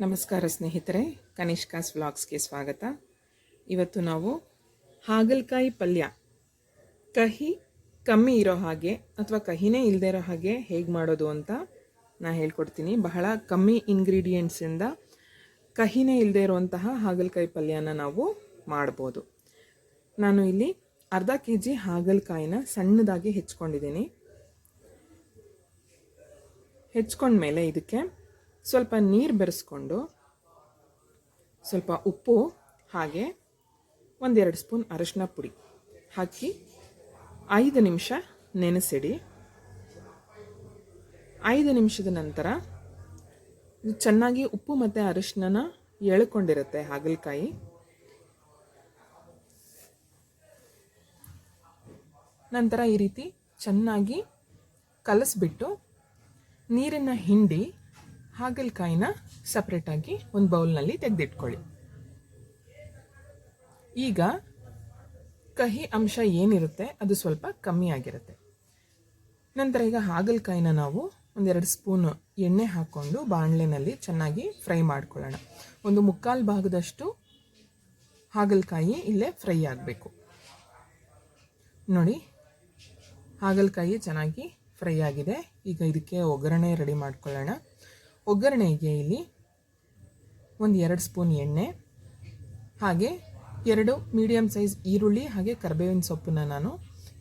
ನಮಸ್ಕಾರ ಸ್ನೇಹಿತರೆ ಕನಿಷ್ಕಾಸ್ ವ್ಲಾಗ್ಸ್ಗೆ ಸ್ವಾಗತ. ಇವತ್ತು ನಾವು ಹಾಗಲಕಾಯಿ ಪಲ್ಯ. ಕಹಿ ಕಮ್ಮಿ ಇರೋ ಹಾಗೆ ಅಥವಾ ಕಹಿನೇ ಇಲ್ಲದೆ ಇರೋ ಹಾಗೆ ಹೇಗೆ ಮಾಡೋದು ಅಂತ ನಾನು ಹೇಳ್ಕೊಡ್ತೀನಿ. ಬಹಳ ಕಮ್ಮಿ ಇಂಗ್ರೀಡಿಯೆಂಟ್ಸಿಂದ ಕಹಿನೇ ಇಲ್ಲದೆ ಇರುವಂತಹ ಹಾಗಲಕಾಯಿ ಪಲ್ಯನ ನಾವು ಮಾಡ್ಬೋದು. ನಾನು ಇಲ್ಲಿ ಅರ್ಧ ಕೆ ಜಿ ಹಾಗಲಕಾಯಿನ ಸಣ್ಣದಾಗಿ ಹೆಚ್ಕೊಂಡಿದ್ದೀನಿ. ಹೆಚ್ಕೊಂಡ್ಮೇಲೆ ಇದಕ್ಕೆ ಸ್ವಲ್ಪ ನೀರು ಬೆರೆಸ್ಕೊಂಡು ಸ್ವಲ್ಪ ಉಪ್ಪು, ಹಾಗೆ ಒಂದೆರಡು ಸ್ಪೂನ್ ಅರಶಿನ ಪುಡಿ ಹಾಕಿ ಐದು ನಿಮಿಷ ನೆನೆಸಿಡಿ. ಐದು ನಿಮಿಷದ ನಂತರ ಚೆನ್ನಾಗಿ ಉಪ್ಪು ಮತ್ತು ಅರಿಶಿನ ಎಳ್ಕೊಂಡಿರುತ್ತೆ ಹಾಗಲಕಾಯಿ. ನಂತರ ಈ ರೀತಿ ಚೆನ್ನಾಗಿ ಕಲಸಿಬಿಟ್ಟು ನೀರನ್ನು ಹಿಂಡಿ ಹಾಗಲಕಾಯಿನ ಸಪ್ರೇಟಾಗಿ ಒಂದು ಬೌಲ್ನಲ್ಲಿ ತೆಗೆದಿಟ್ಕೊಳ್ಳಿ. ಈಗ ಕಹಿ ಅಂಶ ಏನಿರುತ್ತೆ ಅದು ಸ್ವಲ್ಪ ಕಮ್ಮಿ ಆಗಿರುತ್ತೆ. ನಂತರ ಈಗ ಹಾಗಲಕಾಯಿನ ನಾವು ಒಂದೆರಡು ಸ್ಪೂನ್ ಎಣ್ಣೆ ಹಾಕ್ಕೊಂಡು ಬಾಣಲೆನಲ್ಲಿ ಚೆನ್ನಾಗಿ ಫ್ರೈ ಮಾಡ್ಕೊಳ್ಳೋಣ. ಒಂದು ಮುಕ್ಕಾಲು ಭಾಗದಷ್ಟು ಹಾಗಲಕಾಯಿ ಇಲ್ಲೇ ಫ್ರೈ ಆಗಬೇಕು. ನೋಡಿ, ಹಾಗಲಕಾಯಿ ಚೆನ್ನಾಗಿ ಫ್ರೈ ಆಗಿದೆ. ಈಗ ಇದಕ್ಕೆ ಒಗ್ಗರಣೆ ರೆಡಿ ಮಾಡ್ಕೊಳ್ಳೋಣ. ಒಗ್ಗರಣೆಗೆ ಇಲ್ಲಿ. ಒಂದು ಎರಡು ಸ್ಪೂನ್ ಎಣ್ಣೆ, ಹಾಗೆ ಎರಡು ಮೀಡಿಯಮ್ ಸೈಜ್ ಈರುಳ್ಳಿ, ಹಾಗೆ ಕರ್ಬೇವಿನ ಸೊಪ್ಪನ್ನ ನಾನು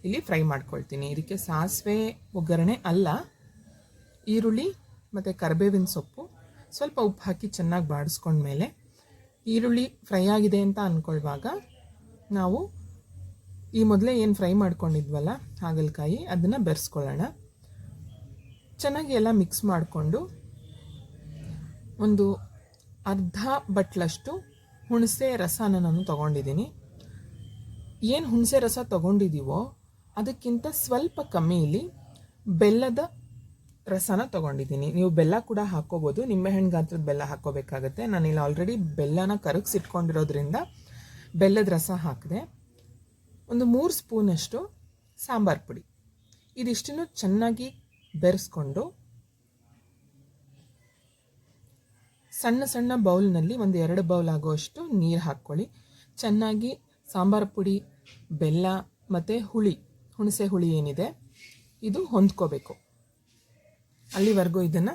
ಇಲ್ಲಿ ಫ್ರೈ ಮಾಡ್ಕೊಳ್ತೀನಿ. ಇದಕ್ಕೆ ಸಾಸಿವೆ ಒಗ್ಗರಣೆ ಅಲ್ಲ, ಈರುಳ್ಳಿ ಮತ್ತು ಕರ್ಬೇವಿನ ಸೊಪ್ಪು. ಸ್ವಲ್ಪ ಉಪ್ಪು ಹಾಕಿ ಚೆನ್ನಾಗಿ ಬಾಡಿಸ್ಕೊಂಡ್ಮೇಲೆ ಈರುಳ್ಳಿ ಫ್ರೈ ಆಗಿದೆ ಅಂತ ಅಂದ್ಕೊಳ್ವಾಗ ನಾವು ಈ ಮೊದಲೇ ಏನು ಫ್ರೈ ಮಾಡ್ಕೊಂಡಿದ್ವಲ್ಲ ಹಾಗಲಕಾಯಿ, ಅದನ್ನು ಬೆರೆಸ್ಕೊಳ್ಳೋಣ. ಚೆನ್ನಾಗಿ ಎಲ್ಲ ಮಿಕ್ಸ್ ಮಾಡಿಕೊಂಡು ಒಂದು ಅರ್ಧ ಬಟ್ಲಷ್ಟು ಹುಣಸೆ ರಸನ ನಾನು ತಗೊಂಡಿದ್ದೀನಿ. ಏನು ಹುಣಸೆ ರಸ ತಗೊಂಡಿದ್ದೀವೋ ಅದಕ್ಕಿಂತ ಸ್ವಲ್ಪ ಕಮ್ಮಿ ಇಲ್ಲಿ ಬೆಲ್ಲದ ರಸನ ತಗೊಂಡಿದ್ದೀನಿ. ನೀವು ಬೆಲ್ಲ ಕೂಡ ಹಾಕ್ಕೋಬೋದು ನಿಂಬೆಹಣ್ಣು ಗಾತ್ರದ ಬೆಲ್ಲ ಹಾಕ್ಕೋಬೇಕಾಗತ್ತೆ ನಾನಿಲ್ಲಿ ಆಲ್ರೆಡಿ ಬೆಲ್ಲನ ಕರಗಿಸಿಟ್ಕೊಂಡಿರೋದ್ರಿಂದ ಬೆಲ್ಲದ ರಸ ಹಾಕಿದೆ. ಒಂದು ಮೂರು ಸ್ಪೂನಷ್ಟು ಸಾಂಬಾರು ಪುಡಿ. ಇದಿಷ್ಟನ್ನು ಚೆನ್ನಾಗಿ ಬೆರೆಸ್ಕೊಂಡು ಸಣ್ಣ ಸಣ್ಣ ಬೌಲ್ನಲ್ಲಿ ಒಂದು ಎರಡು ಬೌಲ್ ಆಗುವಷ್ಟು ನೀರು ಹಾಕ್ಕೊಳ್ಳಿ. ಚೆನ್ನಾಗಿ ಸಾಂಬಾರು ಪುಡಿ, ಬೆಲ್ಲ ಮತ್ತು ಹುಳಿ, ಹುಣಸೆ ಹುಳಿ ಏನಿದೆ ಇದು ಹೊಂದ್ಕೋಬೇಕು. ಅಲ್ಲಿವರೆಗೂ ಇದನ್ನು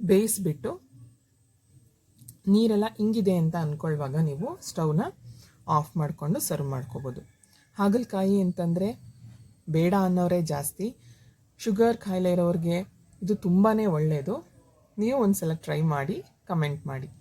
ಬೇಯಿಸ್ಬಿಟ್ಟು ನೀರೆಲ್ಲ ಹಿಂಗಿದೆ ಅಂತ ಅಂದ್ಕೊಳ್ಳುವಾಗ ನೀವು ಸ್ಟವ್ನ ಆಫ್ ಮಾಡಿಕೊಂಡು ಸರ್ವ್ ಮಾಡ್ಕೋಬೋದು. ಹಾಗಲಕಾಯಿ ಅಂತಂದರೆ ಬೇಡ ಅನ್ನೋರೇ ಜಾಸ್ತಿ. ಶುಗರ್ ಕಾಯಿಲೆ ಇರೋರಿಗೆ ಇದು ತುಂಬಾ ಒಳ್ಳೆಯದು ನೀವು ಒಂದು ಸಲ ಟ್ರೈ ಮಾಡಿ ಕಮೆಂಟ್ ಮಾಡಿ.